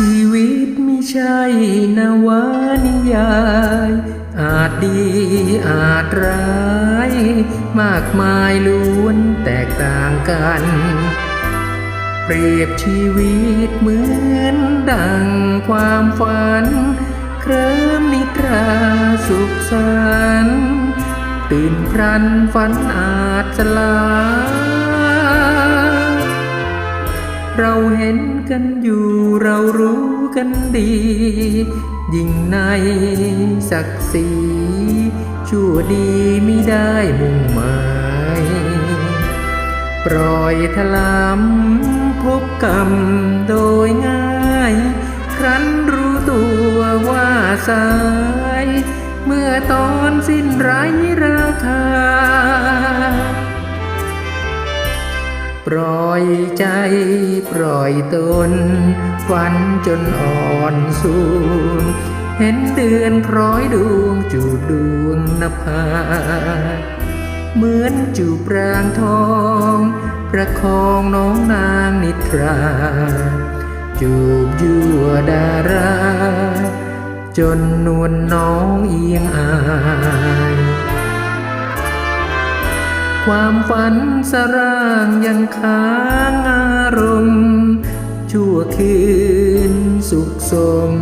ชีวิตไม่ใช่นวานิยาย อาจดีอาจร้าย มากมายล้วนแตกต่างกัน เปรียบชีวิตเหมือนดังความฝัน เคลิ้มนิทราสุขสันต์ตื่นพรันฝันอาจสลาย เราเห็นกันอยู่เรารู้กันดี ยิ่งในศักดิ์ศรีชั่วดีไม่ได้มุ่งหมาย ปล่อยทลำพบกรรมโดยง่าย ครั้นรู้ตัวว่าสาย เมื่อตอนสิ้นไรรา อยใจปล่อยตนฝันจนอ่อนสูงเห็นเดือนคล้อยดวงจูดวงนภา เหมือนจูบรางทอง ประคองน้องนางนิทรา จูบยั่วดารา จนนวลน้องเอียงอาย ความฝันสร่างยังค้างอารมณ์ชั่วคืนสุขสม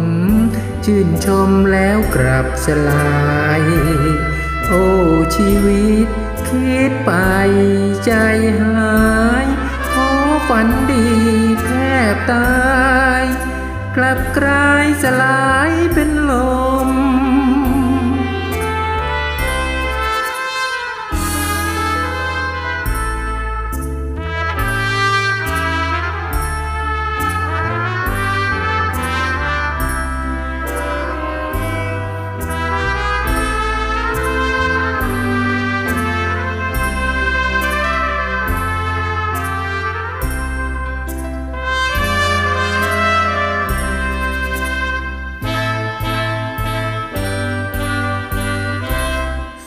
ชื่นชมแล้วกลับสลาย โอ้ชีวิต คิดไปใจหายขอฝันดีแทบตาย กลับกลายสลายเป็นลม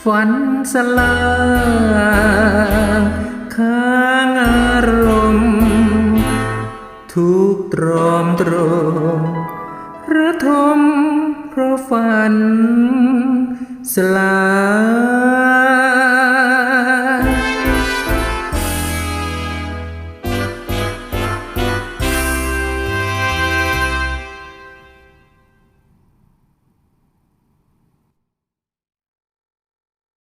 ฝันสลายค้างอารมณ์ ทุกตรอมตรมระทมเพราะฝันสลาย